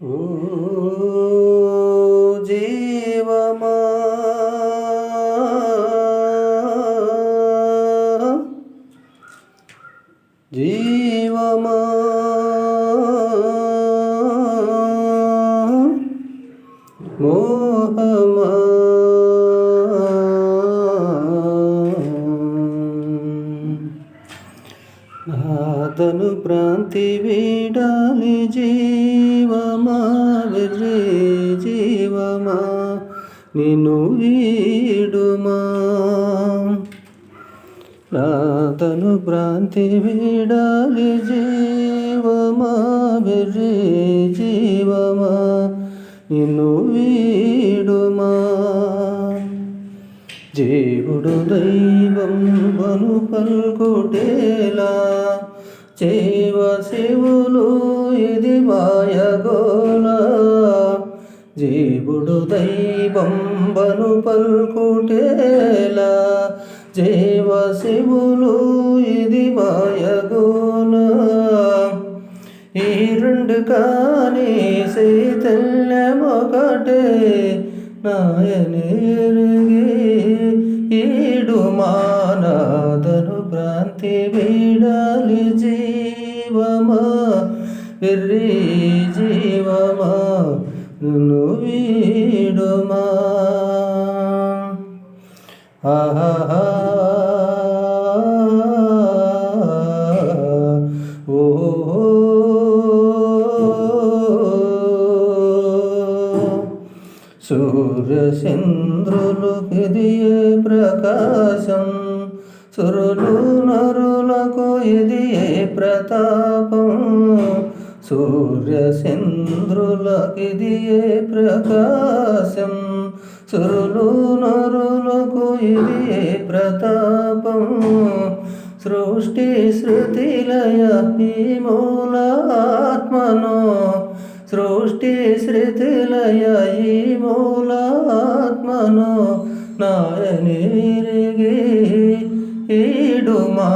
ఓ జీవమా. జీవమా మోహమా నాతను ప్రాంతి వీడాలి జీ నిన్ను వీడుమా? నాతను భ్రాంతి వీడాలి జీవమా? వెర్రి జీవమా? నిన్ను వీడుమా? జీవుడు దైవం వను పల్కుటేలా? చేవ శివులు ఇది మాయగోలా జీవుడు దైవంబను పల్కుటేలా జీవ శివులు ఇది మాయగోన ఈ రెండు కానీ శీతల్యమొకటే నాయనేరుగి ఈడు మానాదను భ్రాంతి వీడాలి జీవమా వెర్రి జీవమా. నువ్వు వీడుమా. ఆహా సూర్యచంద్రులు ఇదియే ప్రకాశం సురులు నరులకు ఇదియే ప్రతాపం. సూర్యచంద్రులకు ఇదియే ప్రకాశం. సురులు నరులకు ఇదియే ప్రతాపం. సృష్టి శృతిలయ ఈ మూలాత్మను. సృష్టి శృతిలయ ఈ మూలాత్మను. నాయనిరిగి ఈడుమా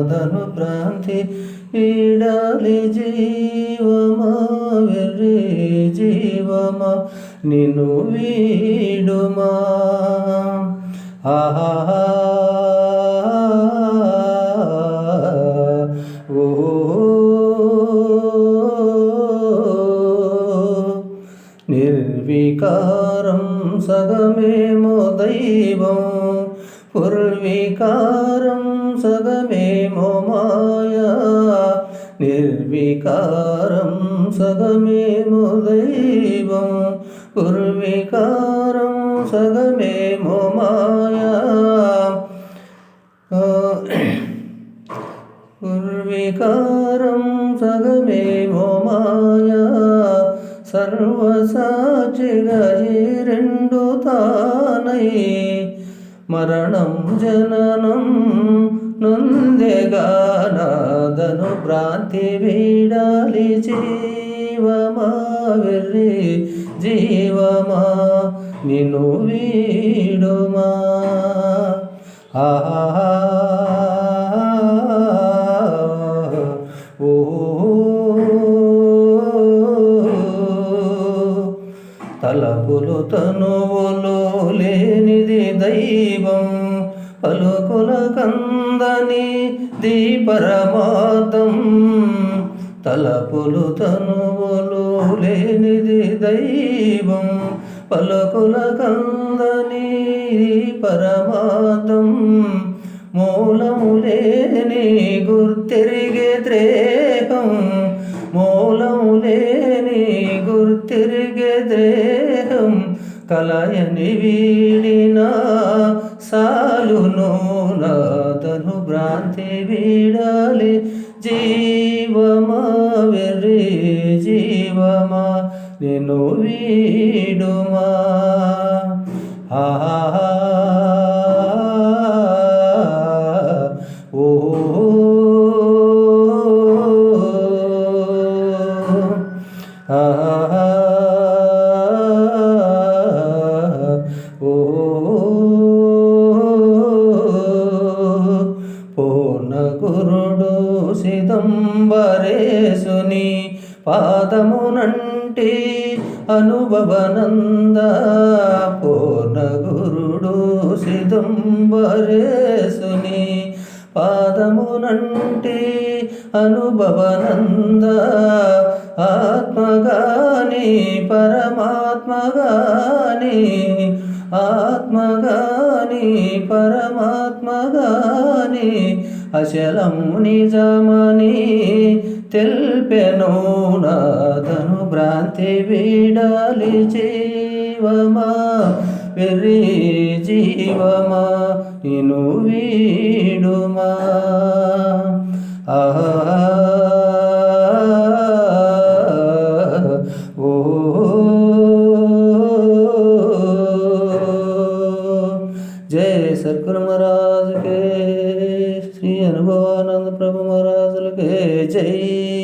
ఆదను ప్రాంతి ఈడాలి జీవమా వెర్రి జీవమా నిన్ను వీడుమా ఆహా ఓ నిర్వికారం సగమేమో దైవం పుర్వికారం సగమేమో మాయా నిర్వికారం సగమేమో దైవం పుర్వికారం సగమేమో మాయా ఉర్వికారం సగమేమో మాయా సర్వసాచిగా ఈ రెండు తానై మరణం జననం నందెగానాదను భ్రాంతి వీడాలి జీవమా వెర్రి జీవమా నిన్ను వీడుమా ఆహా ఓ తలపులు తనువులు లేనిది దైవం పలుకుల కందని దీపరమాతం తలపులు తనువులు లేనిది దైవం పలుకుల కందని పరమాతం మూలము లేని గుర్తిరిగే ద్రేహం మూలము లేని గుర్తిరిగే ద్రేహం కలయని వీడిన సాలును నాతను భ్రాంతి వీడాలి. జీవమా వెర్రి జీవమా నేను వీడుమా. ఆహా పూర్ణ పాదమునంటి అనుభవనంద పూర్ణ గురుడు సిదంబరేసుని పాదమునంటి అనుభవనంద ఆత్మగాని పరమాత్మగాని ఆత్మగాని పరమాత్మగాని అచలము నిజమని తెల్పెను నాదను భ్రాంతి వీడాలి జీవమా వెర్రి జీవమా నిను వీడుమా ఆహా ఓ जय सतगुरु महाराज के ಜೈ